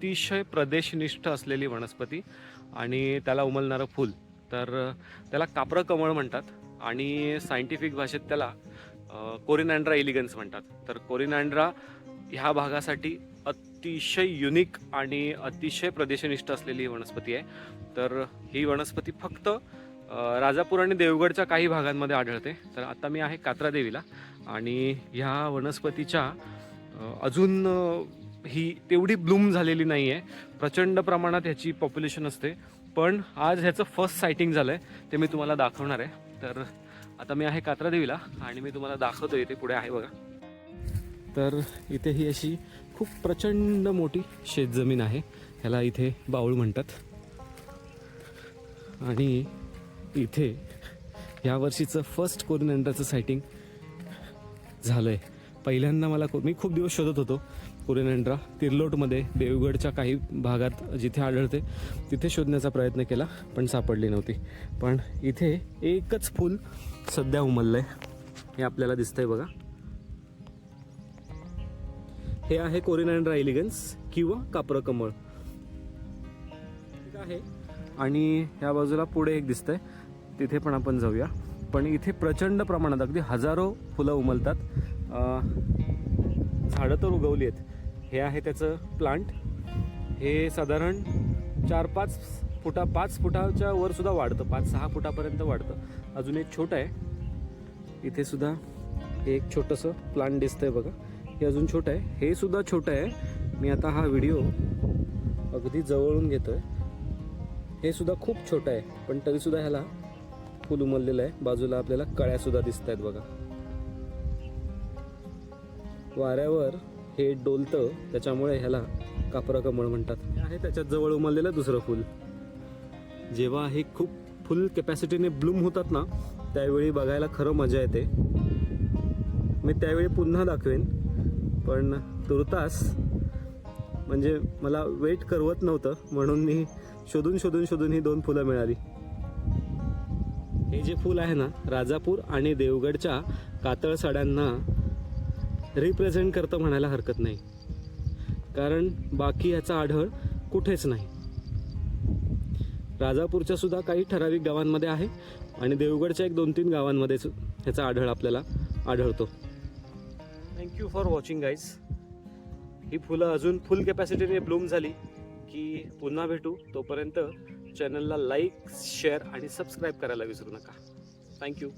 अतिशय प्रदेशनिष्ठ असलेली वनस्पती आणि त्याला उमलणारं फूल. तर त्याला कापरं कमळ म्हणतात आणि सायंटिफिक भाषेत त्याला कोरिनँड्रा एलिगन्स म्हणतात. तर कोरिनँड्रा ह्या भागासाठी अतिशय युनिक आणि अतिशय प्रदेशनिष्ठ असलेली ही वनस्पती आहे. तर ही वनस्पती फक्त राजापूर आणि देवगडच्या काही भागांमध्ये आढळते. तर आता मी आहे कात्रा देवीला आणि ह्या वनस्पतीच्या अजून ही तेवढी ब्लूम झालेली नाही आहे प्रचंड प्रमाणात ह्याची पॉप्युलेशन असते. पण आज ह्याचं फर्स्ट सायटिंग झालं आहे ते मी तुम्हाला दाखवणार आहे. तर आता मी आहे कात्रा देवीला आणि मी तुम्हाला दाखवतो इथे पुढे आहे बघा. तर इथे ही अशी खूप प्रचंड मोठी शेतजमीन आहे. ह्याला इथे बाऊळ म्हणतात. आणि इथे या वर्षीचं फर्स्ट कोरिनंडरचं सायटिंग झालं आहे पहिल्यांदा मला को- मी खूप दिवस शोधत होतो. कोरिनॅन्ड्रा तिर्लोटमध्ये देवगडच्या काही भागात जिथे आढळते तिथे शोधण्याचा प्रयत्न केला पण सापडली नव्हती. पण इथे एकच फूल सध्या उमललं आहे हे आपल्याला दिसतंय बघा. हे आहे कोरिनॅन्ड्रा एलिगन्स किंवा कापरं कमळ आहे. आणि ह्या बाजूला पुढे एक दिसतंय. तिथे पण आपण जाऊया. पण इथे प्रचंड प्रमाणात अगदी हजारो फुलं उमलतात. झाडं तर उगवली आहेत. हे आहे त्याचं प्लांट हे साधारण चार पाच फुटा पाच फुटाच्या वर सुद्धा वाढतं. पाच सहा फुटापर्यंत वाढतं. अजून एक छोटं आहे. इथे सुद्धा हे एक छोटंसं प्लांट दिसतंय बघा. हे अजून छोटं आहे. हे सुद्धा छोटं आहे. मी आता हा व्हिडिओ अगदी जवळून घेतो आहे हे सुद्धा खूप छोटं आहे पण तरीसुद्धा ह्याला फुल उमललेलं आहे. बाजूला आपल्याला कळ्यासुद्धा दिसत आहेत बघा. वाऱ्यावर हे डोलतं त्याच्यामुळे ह्याला कापरा कमळ म्हणतात आहे त्याच्यात जवळ उमललेलं दुसरं फुल. जेव्हा हे खूप फुल कॅपॅसिटीने ब्लूम होतात ना त्यावेळी बघायला खरं मजा येते. मी त्यावेळी पुन्हा दाखवेन पण तुर्तास म्हणजे मला वेट करवत नव्हतं म्हणून मी शोधून शोधून शोधून ही दोन फुलं मिळाली. हे जे फूल आहे ना राजापूर आणि देवगडच्या कातळ साड्यांना रिप्रेझेंट करतं म्हणायला हरकत नाही. कारण बाकी याचा आढळ कुठेच नाही. राजापूरच्या सुद्धा काही ठराविक गावांमध्ये आहे आणि देवगडच्या एक दोन तीन गावांमध्ये ह्याचा आढळ आपल्याला आढळतो. Thank you for watching guys ही फुलं अजून फुल कॅपॅसिटीने ब्लूम झाली की पुन्हा भेटू. तोपर्यंत चॅनलला लाईक शेअर आणि सबस्क्राईब करायला विसरू नका. थँक्यू